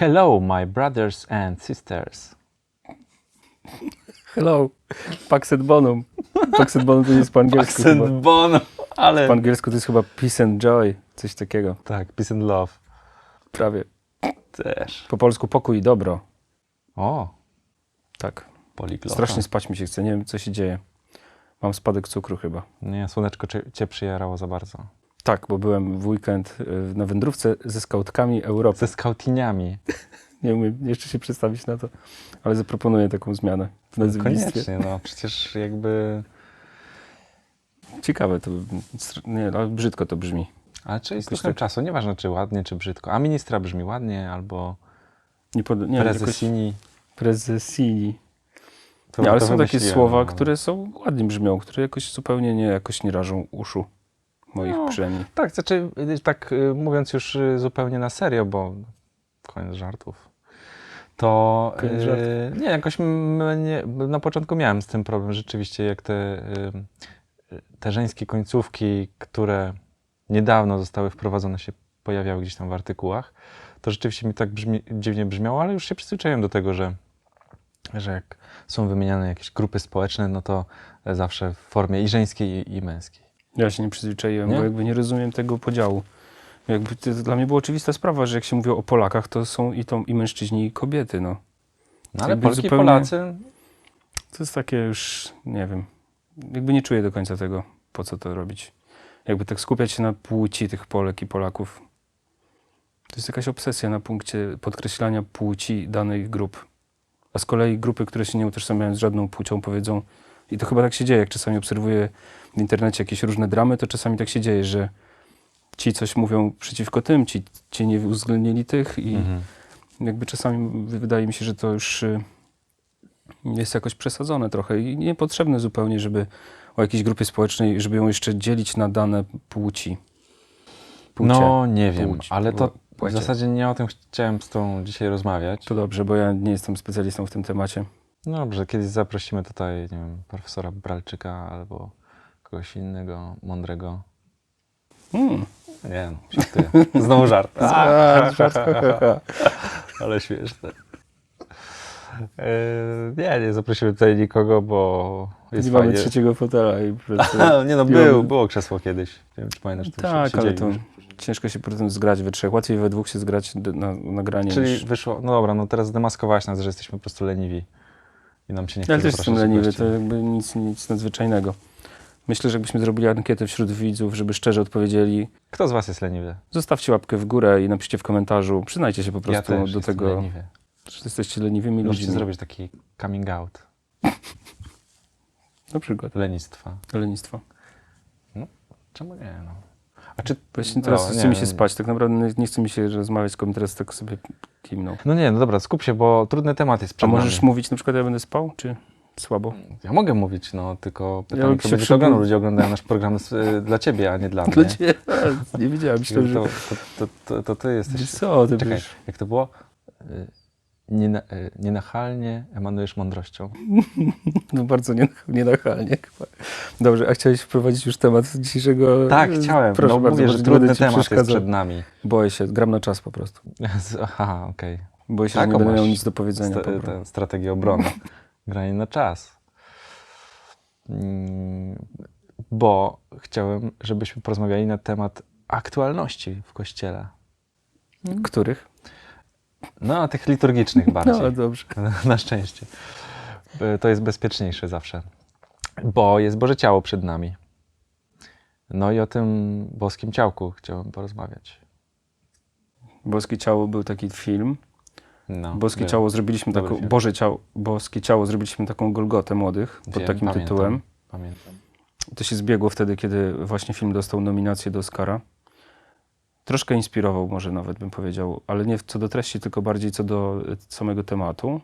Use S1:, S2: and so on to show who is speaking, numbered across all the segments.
S1: Hello, my brothers and sisters.
S2: Hello, Pax et Bonum. Pax et Bonum to jest po angielsku chyba.
S1: Accent bono, ale...
S2: Po angielsku to jest chyba peace and joy, coś takiego.
S1: Tak, peace and love.
S2: Prawie.
S1: Też.
S2: Po polsku pokój i dobro.
S1: O,
S2: Tak.
S1: poliglota.
S2: Strasznie spać mi się chce, nie wiem co się dzieje. Mam spadek cukru chyba.
S1: Nie, słoneczko cię przyjarało za bardzo.
S2: Tak, bo byłem w weekend y, na wędrówce ze skautkami Europy.
S1: Ze skautiniami.
S2: Nie umiem jeszcze się przedstawić na to, ale zaproponuję taką zmianę w nazewnictwie.
S1: Koniecznie, no przecież jakby...
S2: Ciekawe to, nie, ale brzydko to brzmi.
S1: Ale czy jest
S2: Jakoś
S1: trochę
S2: tak-
S1: czasu, nieważne czy ładnie, czy brzydko. A ministra brzmi ładnie, albo
S2: Nie, pod, nie jakoś
S1: prezesini.
S2: prezesini.
S1: To-
S2: Nie, ale
S1: to
S2: są takie
S1: wymyśliłem,
S2: słowa,
S1: no.
S2: które są ładnie brzmią, które jakoś zupełnie nie, jakoś nie rażą uszu moich
S1: No.
S2: przynajmniej.
S1: Tak, znaczy, y, tak y, mówiąc już y, zupełnie na serio, bo koniec żartów, to
S2: Koniec żartów.
S1: nie, jakoś mnie, na początku miałem z tym problem rzeczywiście, jak te, te żeńskie końcówki, które niedawno zostały wprowadzone, się pojawiały gdzieś tam w artykułach, to rzeczywiście mi tak brzmi, dziwnie brzmiało, ale już się przyzwyczaiłem do tego, że, że jak są wymieniane jakieś grupy społeczne, no to zawsze w formie i żeńskiej, i, i męskiej.
S2: Ja się nie przyzwyczaiłem,
S1: Nie?
S2: bo jakby nie rozumiem tego podziału. Jakby to dla mnie była oczywista sprawa, że jak się mówi o Polakach, to są i, to, i mężczyźni, i kobiety. No.
S1: No ale Polki
S2: zupełnie-
S1: Polacy,
S2: To jest takie już, nie wiem, jakby nie czuję do końca tego, po co to robić. Jakby tak skupiać się na płci tych Polek i Polaków. To jest jakaś obsesja na punkcie podkreślania płci danych grup. A z kolei grupy, które się nie utożsamiają z żadną płcią, powiedzą, i to chyba tak się dzieje, jak czasami obserwuję w internecie jakieś różne dramy, to czasami tak się dzieje, że ci coś mówią przeciwko tym, ci, ci nie uwzględnili tych i
S1: Mhm.
S2: jakby czasami wydaje mi się, że to już y, jest jakoś przesadzone trochę i niepotrzebne zupełnie, żeby o jakiejś grupie społecznej, żeby ją jeszcze dzielić na dane płci. Płcie.
S1: No nie wiem, ale to w
S2: płecie.
S1: zasadzie nie o tym chciałem z tą dzisiaj rozmawiać.
S2: To dobrze, bo ja nie jestem specjalistą w tym temacie.
S1: No dobrze, kiedyś zaprosimy tutaj, nie wiem, profesora Bralczyka albo kogoś innego, mądrego.
S2: Hmm.
S1: Nie, żartuję. Znowu żart.
S2: A, żart, ha.
S1: Ale śmieszne. Eee, Nie, nie zaprosimy tutaj nikogo, bo jest
S2: Nie mamy trzeciego fotela i po
S1: nie no, był, było krzesło kiedyś. Nie wiem, czy pamiętasz,
S2: Tak, ale to ciężko się potem zgrać we trzech. Łatwiej we dwóch się zgrać na nagranie
S1: Czyli
S2: niż...
S1: wyszło, no dobra, no teraz zdemaskowałaś nas, że jesteśmy po prostu leniwi. I nam się nie chce
S2: Ale też jestem leniwy, to jakby nic, nic nadzwyczajnego. Myślę, że jakbyśmy zrobili ankietę wśród widzów, żeby szczerze odpowiedzieli,
S1: Kto z was jest leniwy?
S2: zostawcie łapkę w górę i napiszcie w komentarzu, przyznajcie się po
S1: ja
S2: prostu
S1: też
S2: do tego,
S1: leniwy.
S2: że jesteście leniwymi
S1: Możecie
S2: ludźmi.
S1: zrobić taki coming out
S2: Na przykład
S1: lenistwa.
S2: lenistwo.
S1: Czemu nie, no? A czy...
S2: Właśnie teraz
S1: no,
S2: chce mi się spać, tak naprawdę nie- nie chce mi się rozmawiać, tylko teraz tak sobie kimnął.
S1: No nie, no dobra, skup się, bo trudny temat jest
S2: A
S1: przed
S2: możesz
S1: nami.
S2: mówić na przykład, ja będę spał, czy słabo?
S1: Ja mogę mówić, no, tylko
S2: Ja
S1: pytanie,
S2: bym
S1: kto będzie oglądał? Ludzie oglądają nasz program z, y, dla ciebie, a nie dla
S2: Dla
S1: mnie.
S2: ciebie, nie wiedziałem, myślałem, że...
S1: to, to, to, to, ty jesteś...
S2: Co, ty
S1: Czekaj, jak to było? Y, Niena, y, nienachalnie emanujesz mądrością.
S2: no bardzo nie, nienachalnie. Dobrze, a chciałeś wprowadzić już temat dzisiejszego...
S1: Tak, chciałem.
S2: Proszę
S1: no,
S2: bardzo,
S1: mówię, że trudny temat jest przed nami.
S2: Boję się, gram na czas po prostu.
S1: Aha, okej.
S2: Boję się,
S1: Taką
S2: że nie będę miał nic do powiedzenia.
S1: Tę strategię obrony. Granie na czas. Mm, Bo chciałem, żebyśmy porozmawiali na temat aktualności w kościele.
S2: Których?
S1: No, tych liturgicznych bardziej.
S2: No, dobrze.
S1: Na szczęście. Y, To jest bezpieczniejsze zawsze. Bo jest Boże Ciało przed nami. No i o tym boskim ciałku chciałem porozmawiać.
S2: Boskie Ciało był taki film.
S1: No,
S2: Boskie. Ciało zrobiliśmy
S1: Dobry
S2: taką,
S1: film.
S2: Boże Ciało, Boskie Ciało zrobiliśmy taką Golgotę młodych pod
S1: Wiem,
S2: takim
S1: pamiętam,
S2: tytułem.
S1: Pamiętam.
S2: To się zbiegło wtedy, kiedy właśnie film dostał nominację do Oscara. Troszkę inspirował może nawet bym powiedział, ale nie co do treści, tylko bardziej co do e, samego tematu.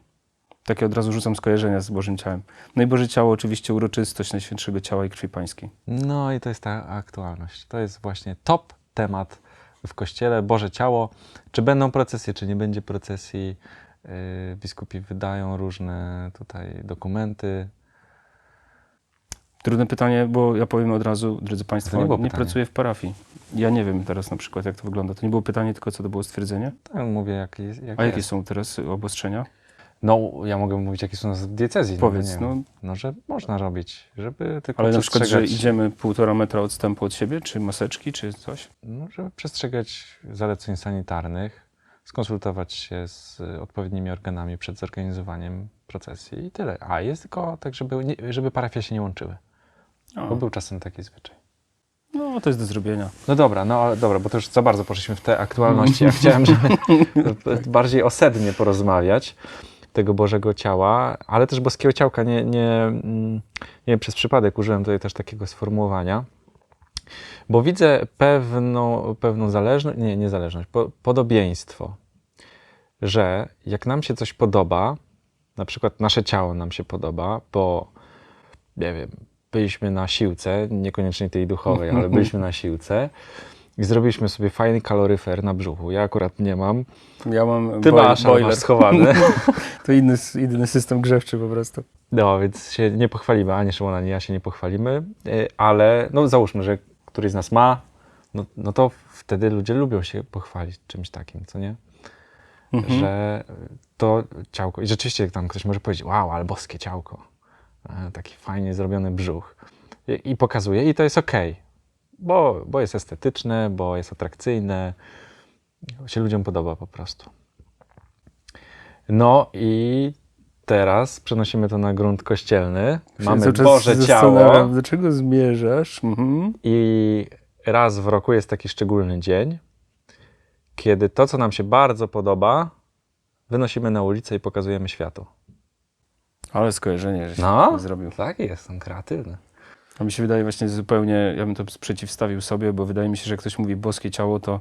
S2: Takie od razu rzucam skojarzenia z Bożym Ciałem. No i Boże Ciało oczywiście uroczystość Najświętszego Ciała i Krwi Pańskiej.
S1: No i to jest ta aktualność. To jest właśnie top temat w kościele, Boże Ciało. Czy będą procesje, czy nie będzie procesji. Yy, biskupi wydają różne tutaj dokumenty.
S2: Trudne pytanie, bo ja powiem od razu, drodzy Państwo,
S1: nie
S2: nie pracuję w parafii. Ja nie wiem teraz na przykład, jak to wygląda. To nie było pytanie, tylko co to było stwierdzenie.
S1: Tak mówię, jak, jak
S2: A jakie
S1: jest.
S2: są teraz obostrzenia?
S1: No, ja mogę mówić, jakie są z diecezji.
S2: Powiedz,
S1: no,
S2: no.
S1: no, że można robić, żeby tylko
S2: Ale na przykład, że idziemy półtora metra odstępu od siebie, czy maseczki, czy coś?
S1: no, żeby przestrzegać zaleceń sanitarnych, skonsultować się z odpowiednimi organami przed zorganizowaniem procesji i tyle. A jest tylko tak, żeby, nie, żeby parafie się nie łączyły,
S2: O,
S1: bo był czasem taki zwyczaj.
S2: no, to jest do zrobienia.
S1: No dobra, no ale dobra, bo to już za bardzo poszliśmy w te aktualności. Ja chciałem, żeby bardziej osednie porozmawiać tego Bożego Ciała, ale też boskiego ciałka. Nie, nie, mm, nie przez przypadek użyłem tutaj też takiego sformułowania, bo widzę pewną, pewną zależność, nie, niezależność, po, podobieństwo, że jak nam się coś podoba, na przykład nasze ciało nam się podoba, bo nie wiem, byliśmy na siłce, niekoniecznie tej duchowej, ale byliśmy na siłce i zrobiliśmy sobie fajny kaloryfer na brzuchu. Ja akurat nie mam.
S2: Ja mam
S1: Ty masz, ale masz schowany.
S2: To inny, inny system grzewczy po prostu.
S1: No, więc się nie pochwalimy, ani Szymon, ani ja się nie pochwalimy, y, ale no załóżmy, że któryś z nas ma, no, no to wtedy ludzie lubią się pochwalić czymś takim, co nie?
S2: Mhm.
S1: Że to ciałko, i rzeczywiście tam ktoś może powiedzieć, wow, ale boskie ciałko, E, taki fajnie zrobiony brzuch i, i pokazuje i to jest okej, bo, bo jest estetyczne, bo jest atrakcyjne, się ludziom podoba po prostu. No i teraz przenosimy to na grunt kościelny. Mamy Boże
S2: się
S1: ciało
S2: Do czego zmierzasz? Mhm.
S1: i raz w roku jest taki szczególny dzień, kiedy to, co nam się bardzo podoba, wynosimy na ulicę i pokazujemy światu.
S2: Ale skojarzenie, że
S1: No.
S2: się zrobił.
S1: Tak jest, są kreatywne.
S2: A mi się wydaje właśnie zupełnie, ja bym to przeciwstawił sobie, bo wydaje mi się, że jak ktoś mówi boskie ciało, to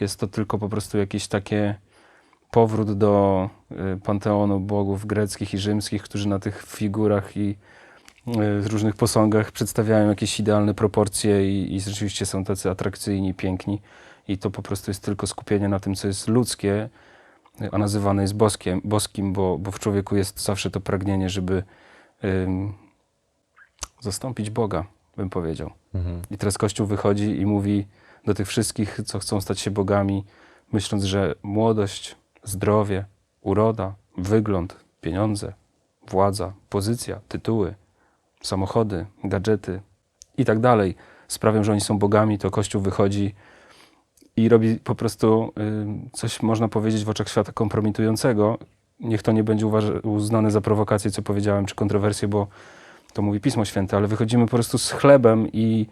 S2: jest to tylko po prostu jakieś takie powrót do y, panteonu bogów greckich i rzymskich, którzy na tych figurach i y, różnych posągach przedstawiają jakieś idealne proporcje i, i rzeczywiście są tacy atrakcyjni, piękni. I to po prostu jest tylko skupienie na tym, co jest ludzkie, a nazywane jest boskiem, boskim, bo, bo w człowieku jest zawsze to pragnienie, żeby zastąpić Boga, bym powiedział.
S1: Mhm.
S2: I teraz Kościół wychodzi i mówi do tych wszystkich, co chcą stać się bogami, myśląc, że młodość, zdrowie, uroda, wygląd, pieniądze, władza, pozycja, tytuły, samochody, gadżety i tak dalej sprawią, że oni są bogami, to Kościół wychodzi i robi po prostu y, coś, można powiedzieć, w oczach świata kompromitującego. Niech to nie będzie uznane za prowokację, co powiedziałem, czy kontrowersję, bo to mówi Pismo Święte, ale wychodzimy po prostu z chlebem i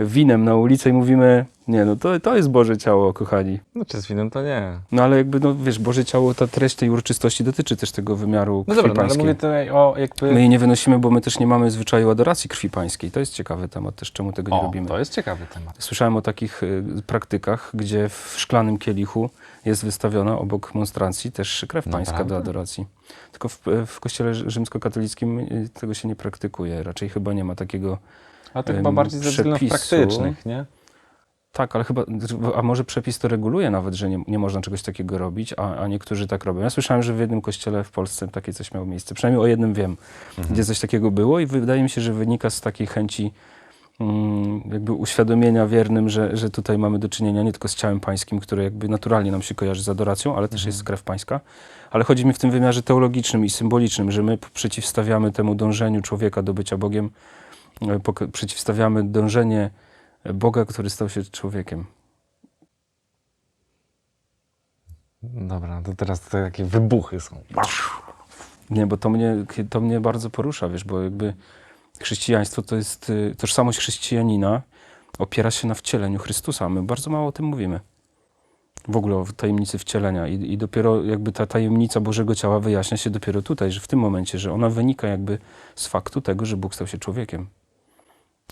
S2: winem na ulicę i mówimy, nie, no to, to jest Boże ciało, kochani.
S1: No czy z winem to nie.
S2: No ale jakby, no wiesz, Boże ciało, ta treść tej uroczystości dotyczy też tego wymiaru
S1: No
S2: krwi
S1: dobra, no, ale
S2: pańskiej.
S1: mówię tutaj o jakby...
S2: My jej nie wynosimy, bo my też nie mamy zwyczaju adoracji krwi pańskiej. To jest ciekawy temat też, czemu tego nie
S1: o,
S2: robimy.
S1: to jest ciekawy temat.
S2: Słyszałem o takich y, praktykach, gdzie w szklanym kielichu jest wystawiona obok monstrancji też krew pańska
S1: Naprawdę?
S2: do adoracji. Tylko w, w kościele rzym- rzymskokatolickim y, tego się nie praktykuje. Raczej chyba nie ma takiego...
S1: Ale to
S2: Em,
S1: chyba bardziej ze względów
S2: przepisu.
S1: praktycznych, nie?
S2: Tak, ale chyba, a może przepis to reguluje nawet, że nie, nie można czegoś takiego robić, a, a niektórzy tak robią. Ja słyszałem, że w jednym kościele w Polsce takie coś miało miejsce. Przynajmniej o jednym wiem, gdzie coś takiego było i wydaje mi się, że wynika z takiej chęci mm, jakby uświadomienia wiernym, że, że tutaj mamy do czynienia nie tylko z ciałem pańskim, które jakby naturalnie nam się kojarzy z adoracją, ale też jest krew pańska. Ale chodzi mi w tym wymiarze teologicznym i symbolicznym, że my przeciwstawiamy temu dążeniu człowieka do bycia Bogiem, e, przeciwstawiamy dążenie Boga, który stał się człowiekiem.
S1: Dobra, to teraz to takie wybuchy są.
S2: Nie, bo to mnie, to mnie bardzo porusza, wiesz, bo jakby chrześcijaństwo to jest, y, tożsamość chrześcijanina opiera się na wcieleniu Chrystusa. My bardzo mało o tym mówimy. W ogóle o tajemnicy wcielenia I, i dopiero jakby ta tajemnica Bożego Ciała wyjaśnia się dopiero tutaj, że w tym momencie, że ona wynika jakby z faktu tego, że Bóg stał się człowiekiem.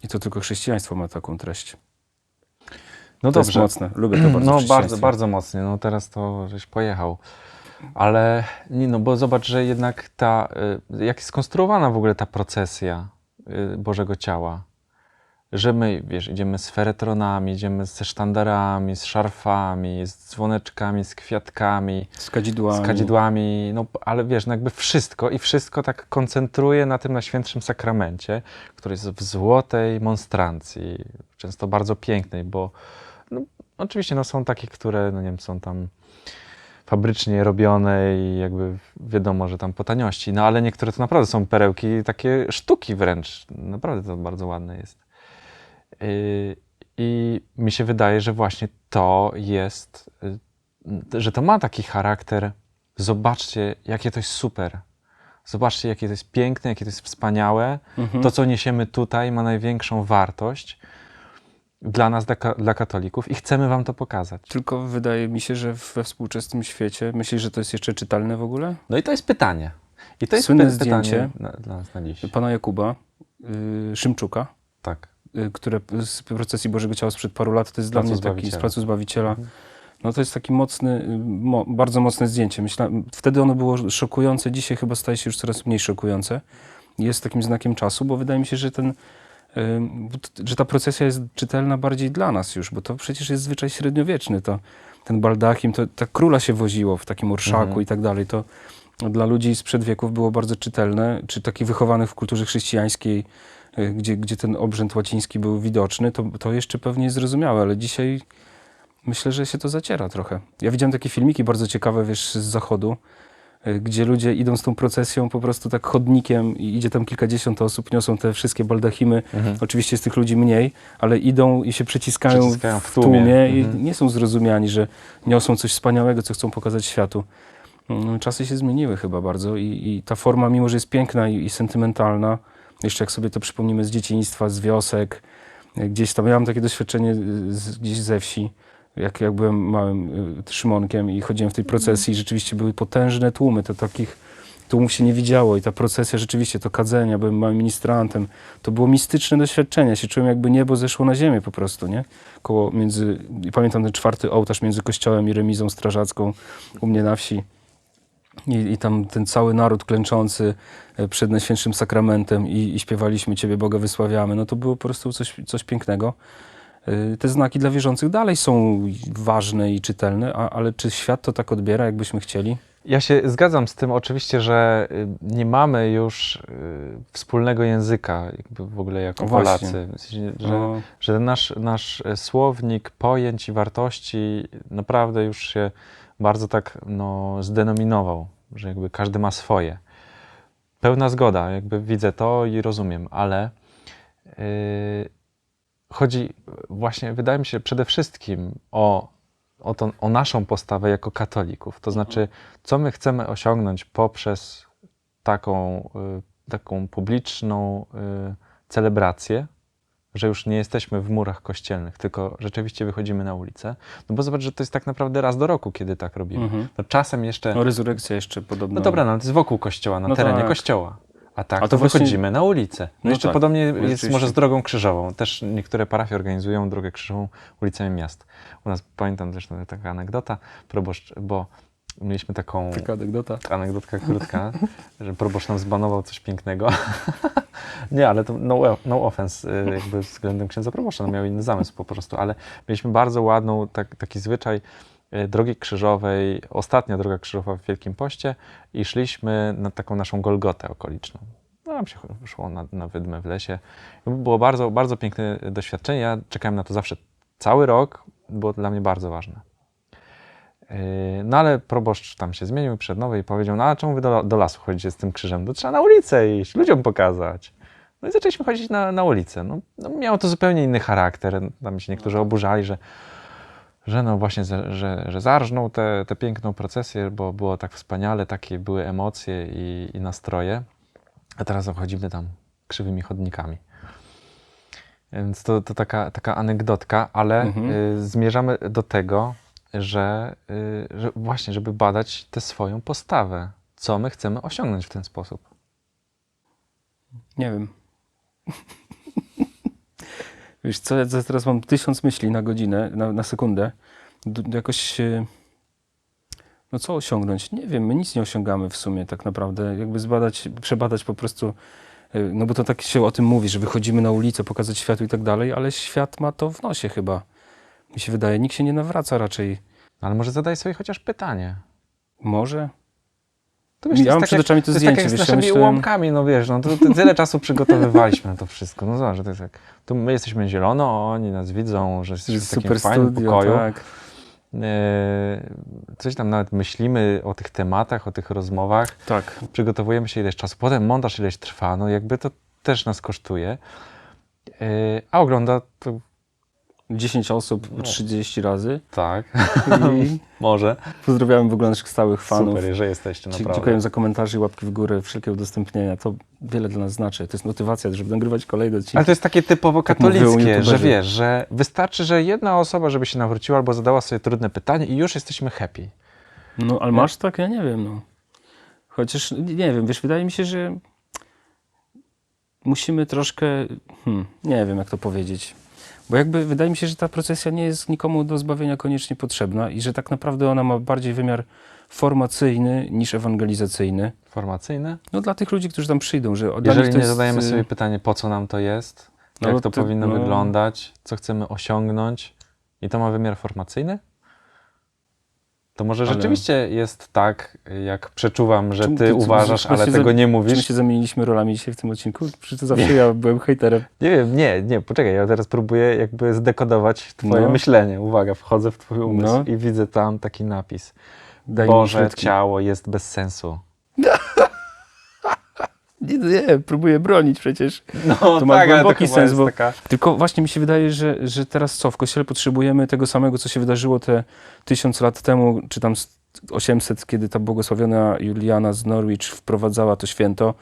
S2: I to tylko chrześcijaństwo ma taką treść.
S1: No
S2: to jest
S1: dobrze.
S2: mocne. Lubię to bardzo
S1: No bardzo, bardzo mocnie. No teraz to żeś pojechał. Ale nie no, bo zobacz, że jednak ta, y, jak jest skonstruowana w ogóle ta procesja y, Bożego Ciała, że my, wiesz, idziemy z feretronami, idziemy ze sztandarami, z szarfami, z dzwoneczkami, z kwiatkami,
S2: Z kadzidłami.
S1: z kadzidłami, no ale wiesz, no jakby wszystko i wszystko tak koncentruje na tym Najświętszym Sakramencie, który jest w złotej monstrancji, często bardzo pięknej, bo no, oczywiście no, są takie, które, no nie wiem, są tam fabrycznie robione i jakby wiadomo, że tam po taniości, no ale niektóre to naprawdę są perełki, takie sztuki wręcz. Naprawdę to bardzo ładne jest. Yy, I mi się wydaje, że właśnie to jest, yy, że to ma taki charakter. Zobaczcie, jakie to jest super. Zobaczcie, jakie to jest piękne, jakie to jest wspaniałe.
S2: Mhm.
S1: To, co niesiemy tutaj, ma największą wartość dla nas, dla, dla katolików, i chcemy Wam to pokazać.
S2: Tylko wydaje mi się, że we współczesnym świecie, myślisz, że to jest jeszcze czytalne w ogóle?
S1: No i to jest pytanie. I to jest
S2: Słynne
S1: py- pytanie
S2: zdjęcie.
S1: na, dla nas na dziś.
S2: Pana Jakuba y, Szymczuka,
S1: Tak.
S2: Y, które z procesji Bożego Ciała sprzed paru lat, to jest dla mnie taki, z. Placu Zbawiciela. No to jest taki mocny, y, mo, bardzo mocne zdjęcie. Myślę, wtedy ono było szokujące, dzisiaj chyba staje się już coraz mniej szokujące. Jest takim znakiem czasu, bo wydaje mi się, że ten, y, że ta procesja jest czytelna bardziej dla nas już, bo to przecież jest zwyczaj średniowieczny. To, ten baldachim, to tak króla się woziło w takim orszaku
S1: Mhm.
S2: i tak dalej. To dla ludzi sprzed wieków było bardzo czytelne, czy takich wychowanych w kulturze chrześcijańskiej, gdzie, gdzie ten obrzęd łaciński był widoczny, to, to jeszcze pewnie jest zrozumiałe, ale dzisiaj myślę, że się to zaciera trochę. Ja widziałem takie filmiki bardzo ciekawe, wiesz, z zachodu, y, gdzie ludzie idą z tą procesją po prostu tak chodnikiem i idzie tam kilkadziesiąt osób, niosą te wszystkie baldachimy.
S1: Mhm.
S2: Oczywiście jest tych ludzi mniej, ale idą i się przeciskają,
S1: Przeciskają
S2: w
S1: w
S2: tłumie,
S1: tłumie.
S2: i
S1: Mhm.
S2: nie są zrozumiani, że niosą coś wspaniałego, co chcą pokazać światu. Mm, Czasy się zmieniły chyba bardzo i, i ta forma, mimo że jest piękna i, i sentymentalna, jeszcze jak sobie to przypomnimy z dzieciństwa, z wiosek, y, gdzieś tam, ja mam takie doświadczenie y, z, gdzieś ze wsi, jak, jak byłem małym y, Szymonkiem i chodziłem w tej procesji, rzeczywiście były potężne tłumy, to takich tłumów się nie widziało i ta procesja rzeczywiście, to kadzenia, byłem małym ministrantem, to było mistyczne doświadczenie, ja się czułem jakby niebo zeszło na ziemię po prostu, nie? Koło między, pamiętam ten czwarty ołtarz między kościołem i remizą strażacką u mnie na wsi. I, I tam ten cały naród klęczący e, przed Najświętszym Sakramentem i, i śpiewaliśmy Ciebie Boga wysławiamy. No to było po prostu coś, coś pięknego. Y, Te znaki dla wierzących dalej są ważne i czytelne, a, ale czy świat to tak odbiera, jakbyśmy chcieli?
S1: Ja się zgadzam z tym oczywiście, że y, nie mamy już y, wspólnego języka w ogóle jako
S2: właśnie.
S1: Polacy. Że,
S2: No,
S1: że nasz, nasz e, słownik pojęć i wartości naprawdę już się bardzo tak no, zdenominował, że jakby każdy ma swoje. Pełna zgoda, jakby widzę to i rozumiem, ale yy, chodzi właśnie, wydaje mi się, przede wszystkim o, o, to, o naszą postawę jako katolików. To znaczy, co my chcemy osiągnąć poprzez taką, y, taką publiczną y, celebrację, że już nie jesteśmy w murach kościelnych, tylko rzeczywiście wychodzimy na ulicę. No bo zobacz, że to jest tak naprawdę raz do roku, kiedy tak robimy.
S2: mhm.
S1: No czasem jeszcze.
S2: no rezurekcja jeszcze podobno.
S1: No dobra, no to jest wokół kościoła, na
S2: No
S1: terenie
S2: tak.
S1: kościoła. A tak,
S2: A
S1: to,
S2: to właśnie-
S1: wychodzimy na ulicę. No,
S2: No
S1: jeszcze
S2: tak,
S1: podobnie jest może z drogą krzyżową. Też niektóre parafie organizują drogę krzyżową ulicami miast. U nas pamiętam zresztą taka anegdota, proboszcz, bo mieliśmy taką
S2: Taka anegdota.
S1: anegdotka krótka, że proboszcz nam zbanował coś pięknego. Nie, ale to no, no offense y, jakby względem księdza proboszcza, no miał inny zamysł po prostu, ale mieliśmy bardzo ładną, tak, taki zwyczaj y, drogi krzyżowej, ostatnia droga krzyżowa w Wielkim Poście i szliśmy na taką naszą Golgotę okoliczną. No, nam się szło na, na wydmę w lesie. Było bardzo, bardzo piękne doświadczenie. Ja czekałem na to zawsze cały rok, było to dla mnie bardzo ważne. Yy, No ale proboszcz tam się zmienił przed nowy i powiedział, no a czemu wy do, do lasu chodzicie z tym krzyżem? To trzeba na ulicę iść, ludziom pokazać. No i zaczęliśmy chodzić na, na ulicę. No, no miało to zupełnie inny charakter. Tam się niektórzy oburzali, że, że no właśnie, że, że, zarżnął tę tę piękną procesję, bo było tak wspaniale, takie były emocje i, i nastroje. A teraz chodzimy tam krzywymi chodnikami. Więc to, to taka, taka anegdotka, ale
S2: Mhm.
S1: y, zmierzamy do tego, że, y, że właśnie, żeby badać tę swoją postawę. Co my chcemy osiągnąć w ten sposób.
S2: Nie wiem. Wiesz co, ja teraz mam tysiąc myśli na godzinę, na, na sekundę. D- jakoś... e, No co osiągnąć? Nie wiem, my nic nie osiągamy w sumie tak naprawdę. Jakby zbadać, przebadać po prostu... e, No bo to tak się o tym mówi, że wychodzimy na ulicę, pokazać światu i tak dalej, ale świat ma to w nosie chyba. Mi się wydaje, nikt się nie nawraca raczej.
S1: Ale może zadaj sobie chociaż pytanie.
S2: Może?
S1: To wiesz,
S2: Ja
S1: to
S2: mam
S1: tak
S2: przed oczami to
S1: to jest
S2: zdjęcie,
S1: tak jak z naszymi
S2: myślałem-
S1: ułamkami, no wiesz, no to, to tyle czasu przygotowywaliśmy na to wszystko. No zobacz, że to jest jak, tu my jesteśmy zielono, oni nas widzą, że jesteśmy w takim
S2: Super
S1: fajnym
S2: studio,
S1: pokoju.
S2: tak.
S1: E, Coś tam nawet myślimy o tych tematach, o tych rozmowach,
S2: Tak.
S1: przygotowujemy się ileś czasu, potem montaż ileś trwa, no jakby to też nas kosztuje. E, A ogląda to
S2: 10 osób
S1: No.
S2: 30 razy.
S1: tak,
S2: I
S1: może.
S2: pozdrawiam w ogóle naszych stałych fanów.
S1: Super, że jesteście naprawdę.
S2: Dziękuję za komentarze i łapki w górę, wszelkie udostępnienia. To wiele dla nas znaczy. To jest motywacja, żeby nagrywać kolejne odcinki.
S1: Ale to jest takie typowo
S2: Tak
S1: katolickie, że
S2: youtuberzy.
S1: wiesz, że wystarczy, że jedna osoba, żeby się nawróciła albo zadała sobie trudne pytanie i już jesteśmy happy.
S2: No, ale masz tak? Ja nie wiem, no. Chociaż, nie nie wiem, wiesz, wydaje mi się, że musimy troszkę, hmm, nie wiem jak to powiedzieć, bo jakby wydaje mi się, że ta procesja nie jest nikomu do zbawienia koniecznie potrzebna i że tak naprawdę ona ma bardziej wymiar formacyjny niż ewangelizacyjny.
S1: Formacyjne?
S2: No dla tych ludzi, którzy tam przyjdą, że dla
S1: Jeżeli
S2: to
S1: nie
S2: jest,
S1: zadajemy sobie pytanie, po co nam to jest,
S2: No
S1: jak
S2: bo
S1: to
S2: ty-
S1: powinno
S2: no.
S1: wyglądać, co chcemy osiągnąć i to ma wymiar formacyjny? To może
S2: Ale-
S1: rzeczywiście jest tak, jak przeczuwam, że ty, uważasz, ale tego
S2: za-
S1: nie
S2: Czy my
S1: mówisz.
S2: się zamieniliśmy rolami dzisiaj w tym odcinku? Przecież to zawsze ja byłem hejterem.
S1: Nie wiem, nie, nie, poczekaj, ja teraz próbuję jakby zdekodować twoje
S2: No.
S1: myślenie. Uwaga, wchodzę w twój umysł
S2: No.
S1: i widzę tam taki napis.
S2: Daj
S1: Boże, ciało jest bez sensu.
S2: Nie, nie, próbuję bronić przecież.
S1: No
S2: To ma głęboki
S1: chyba
S2: sens,
S1: jest
S2: bo-
S1: taka...
S2: Tylko właśnie mi się wydaje, że, że teraz co, w Kościele potrzebujemy tego samego, co się wydarzyło te tysiąc lat temu, czy tam s- 800, kiedy ta błogosławiona Juliana z Norwich wprowadzała to święto,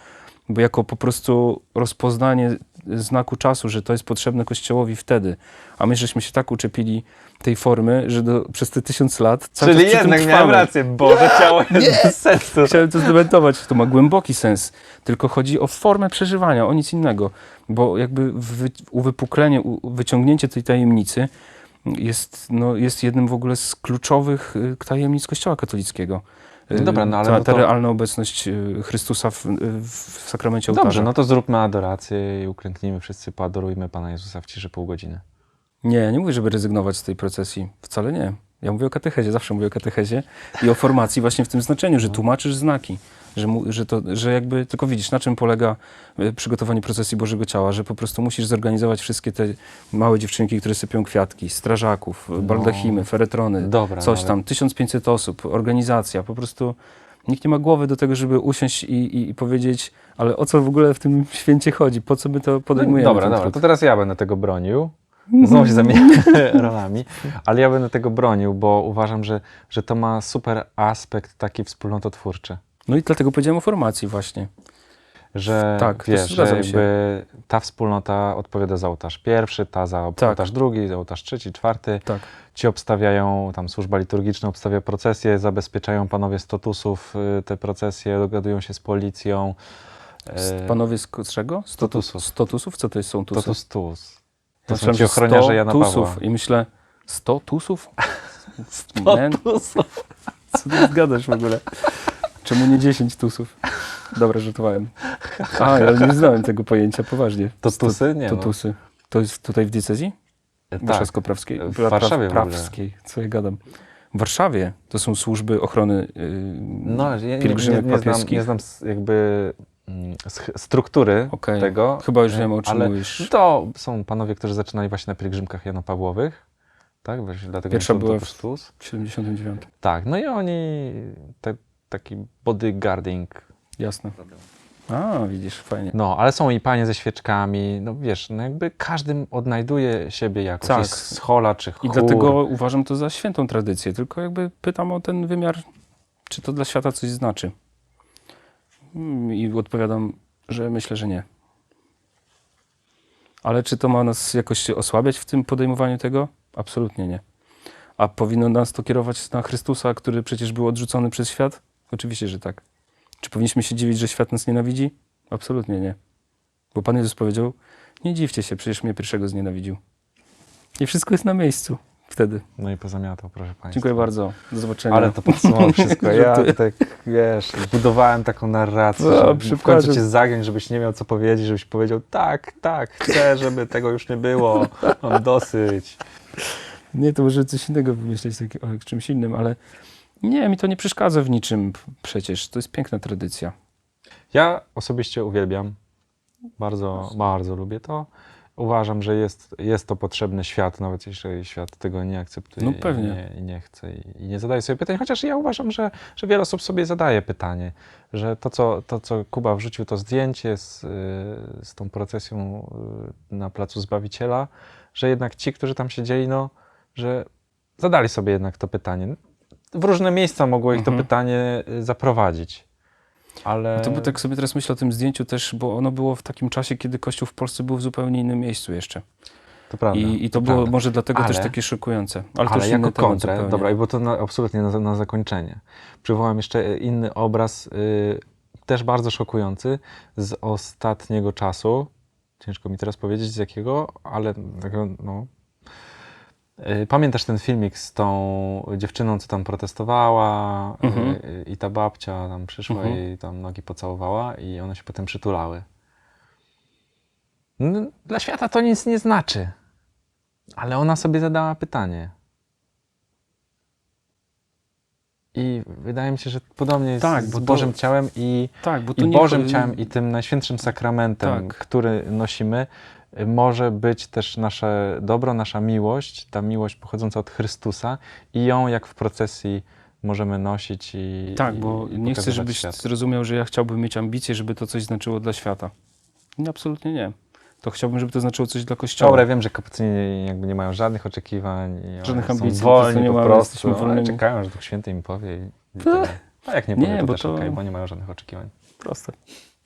S2: bo jako po prostu rozpoznanie znaku czasu, że to jest potrzebne Kościołowi wtedy. A my żeśmy się tak uczepili tej formy, że do, przez te tysiąc lat cały
S1: Czyli
S2: czas
S1: jednak miałem rację, Boże, ciało jest bez sensu.
S2: Chciałem to zdementować, to ma głęboki sens, tylko chodzi o formę przeżywania, o nic innego, bo jakby wy, uwypuklenie, u, wyciągnięcie tej tajemnicy jest, no, jest jednym w ogóle z kluczowych y, tajemnic Kościoła katolickiego. Y,
S1: No dobra, no ale
S2: ta,
S1: no
S2: ta
S1: to-
S2: realna obecność y, Chrystusa w, w, w sakramencie ołtarza.
S1: Dobrze, no to zróbmy adorację i uklęknijmy wszyscy, poadorujmy Pana Jezusa w ciszy pół godziny.
S2: Nie, nie mówię, żeby rezygnować z tej procesji. Wcale nie. Ja mówię o katechezie, zawsze mówię o katechezie i o formacji właśnie w tym znaczeniu, że tłumaczysz znaki, że, mu, że, to, że jakby, tylko widzisz, na czym polega e, przygotowanie procesji Bożego Ciała, że po prostu musisz zorganizować wszystkie te małe dziewczynki, które sypią kwiatki, strażaków, baldachimy, feretrony,
S1: Dobra,
S2: coś
S1: no ale-
S2: tam, 1500 osób, organizacja, po prostu nikt nie ma głowy do tego, żeby usiąść i, i, i powiedzieć, ale o co w ogóle w tym święcie chodzi, po co my to podejmujemy?
S1: No Dobra, dobra,
S2: trud?
S1: to teraz ja będę tego bronił. Znowu się zamieniamy rolami, ale ja będę tego bronił, bo uważam, że, że to ma super aspekt taki wspólnototwórczy.
S2: No i dlatego powiedziałem o formacji właśnie.
S1: Że
S2: Tak,
S1: wiesz, że jakby ta wspólnota odpowiada za ołtarz pierwszy, ta za
S2: Tak.
S1: ołtarz drugi, za ołtarz trzeci, czwarty.
S2: Tak.
S1: Ci obstawiają, tam służba liturgiczna obstawia procesje, zabezpieczają panowie stotusów y, te procesje, dogadują się z policją. E,
S2: Panowie z czego? Stotu-
S1: Stotusów.
S2: Stotusów? Co to jest są tusy?
S1: Totus tus.
S2: Ja
S1: To są
S2: myślałem,
S1: ci
S2: że
S1: ochroniarze
S2: 100
S1: Jana
S2: tusów.
S1: Pawła.
S2: I myślę, 100 tusów? Man,
S1: Tusów.
S2: co ty zgadasz w ogóle? Czemu nie 10 tusów? Dobra, żartowałem. A, ale nie znałem tego pojęcia, poważnie.
S1: To tusy? Nie
S2: To
S1: no.
S2: tusy. To jest tutaj w diecezji?
S1: Tak.
S2: Warszawsko-prawskiej?
S1: W Warszawie w ogóle.
S2: Prawskiej. Co ja gadam? W Warszawie to są służby ochrony yy,
S1: No, ja nie,
S2: pielgrzymek
S1: nie, nie, znam,
S2: papieskich.
S1: nie znam s- jakby mm, sch- struktury
S2: Okej.
S1: tego.
S2: Chyba już wiem, o czym
S1: ale
S2: mówisz.
S1: To są panowie, którzy zaczynali właśnie na pielgrzymkach Jana Pawłowych. Tak, właśnie dlatego
S2: Pierwsza była w-. W 79.
S1: Tak, no i oni te, taki bodyguarding.
S2: Jasne. A, widzisz, fajnie.
S1: No, ale są i panie ze świeczkami. No wiesz, no jakby każdy odnajduje siebie jakoś.
S2: Tak.
S1: Jest schola czy
S2: I
S1: chór.
S2: dlatego uważam to za świętą tradycję, tylko jakby pytam o ten wymiar, czy to dla świata coś znaczy. Mm, I odpowiadam, że myślę, że nie. Ale czy to ma nas jakoś osłabiać w tym podejmowaniu tego? Absolutnie nie. A powinno nas to kierować na Chrystusa, który przecież był odrzucony przez świat? Oczywiście, że tak. Czy powinniśmy się dziwić, że świat nas nienawidzi? Absolutnie nie. Bo Pan Jezus powiedział, nie dziwcie się, przecież mnie pierwszego znienawidził. I wszystko jest na miejscu wtedy.
S1: No i pozamiatał, proszę państwa.
S2: Dziękuję bardzo. Do zobaczenia.
S1: Ale to podsumowało wszystko. Ja tak, wiesz, budowałem taką narrację,
S2: No,
S1: żeby w końcu cię zagiąć, żebyś nie miał co powiedzieć, żebyś powiedział tak, tak, chcę, żeby tego już nie było, mam dosyć.
S2: Nie, to może coś innego wymyśleć o czymś innym, ale Nie, mi to nie przeszkadza w niczym przecież. To jest piękna tradycja.
S1: Ja osobiście uwielbiam. Bardzo, bardzo lubię to. Uważam, że jest, jest to potrzebny świat, nawet jeżeli świat tego nie akceptuje
S2: No pewnie.
S1: I, nie, i nie chce i, i nie zadaje sobie pytań. Chociaż ja uważam, że, że wiele osób sobie zadaje pytanie, że to co, to, co Kuba wrzucił, to zdjęcie z, y, z tą procesją y, na Placu Zbawiciela, że jednak ci, którzy tam siedzieli, no, że zadali sobie jednak to pytanie. W różne miejsca mogło ich
S2: Mhm.
S1: to pytanie y, zaprowadzić. Ale...
S2: No to bo tak sobie teraz myślę o tym zdjęciu też, bo ono było w takim czasie, kiedy Kościół w Polsce był w zupełnie innym miejscu jeszcze.
S1: To prawda.
S2: I, i to było
S1: prawda.
S2: może dlatego też
S1: Ale-
S2: takie szokujące. Ale, to
S1: Ale
S2: już
S1: jako kontrę, dobra, bo to na, absolutnie na, na zakończenie. Przywołam jeszcze inny obraz, y, też bardzo szokujący, z ostatniego czasu. Ciężko mi teraz powiedzieć z jakiego, ale no. Y, Pamiętasz ten filmik z tą dziewczyną, co tam protestowała
S2: Mhm.
S1: y, i ta babcia tam przyszła
S2: Mhm.
S1: i tam nogi pocałowała i one się potem przytulały. No, dla świata to nic nie znaczy. Ale ona sobie zadała pytanie. I wydaje mi się, że podobnie jest
S2: Tak,
S1: z
S2: bo to-
S1: Bożym Ciałem i,
S2: Tak, bo to
S1: i Bożym
S2: chodzi-
S1: Ciałem i tym Najświętszym Sakramentem,
S2: Tak.
S1: który nosimy, może być też nasze dobro, nasza miłość, ta miłość pochodząca od Chrystusa i ją jak w procesji możemy nosić i
S2: Tak, bo
S1: i
S2: nie chcę, żebyś
S1: światu.
S2: zrozumiał, że ja chciałbym mieć ambicje, żeby to coś znaczyło dla świata. Nie, absolutnie nie. To chciałbym, żeby to znaczyło coś dla Kościoła.
S1: Dobra, wiem, że kapucyni jakby nie mają żadnych oczekiwań.
S2: Żadnych
S1: są
S2: ambicji, prostu
S1: wolni
S2: nie
S1: po
S2: mamy,
S1: prostu. ale
S2: wolnymi.
S1: czekają, że Duch Święty im powie. I. A jak nie
S2: Nie,
S1: powie, to
S2: bo
S1: też
S2: to-
S1: okej, bo nie mają żadnych oczekiwań.
S2: Proste.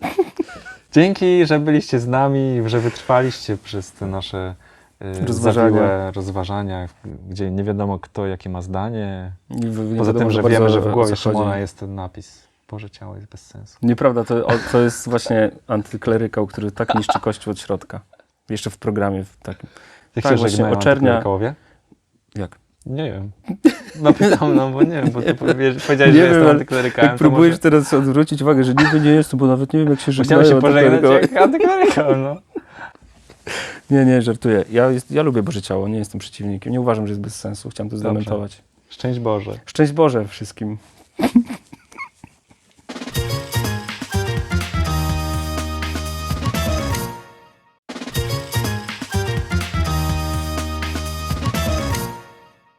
S1: Dzięki, że byliście z nami, że wytrwaliście przez te nasze y,
S2: Rozważania.
S1: zawiłe rozważania, gdzie nie wiadomo kto jakie ma zdanie.
S2: I w- nie
S1: Poza
S2: wiadomo
S1: tym, że
S2: bardzo
S1: wiemy, że
S2: o
S1: w
S2: co
S1: głowie
S2: chodzi.
S1: Szymona jest ten napis. Boże ciało jest bez sensu.
S2: Nieprawda, to, o, to jest właśnie antyklerykał, który tak niszczy Kościół od środka. Jeszcze w programie w takim.
S1: Jak
S2: Tak,
S1: się
S2: właśnie
S1: żegnają
S2: oczernia-? Jak?
S1: Nie wiem. No pytam, no bo nie wiem, bo ty powie- powiedziałeś,
S2: Nie
S1: że
S2: wiem,
S1: jestem antyklerykałem.
S2: Próbujesz
S1: może-
S2: teraz odwrócić uwagę, że niby nie jestem, bo nawet nie wiem, jak się
S1: Chciałem
S2: żegnają
S1: się pożegnać jak antyklerykał, no.
S2: Nie, nie, żartuję. Ja, jest, ja lubię Boże Ciało, nie jestem przeciwnikiem. Nie uważam, że jest bez sensu. Chciałem to zdementować.
S1: Szczęść Boże.
S2: Szczęść Boże wszystkim.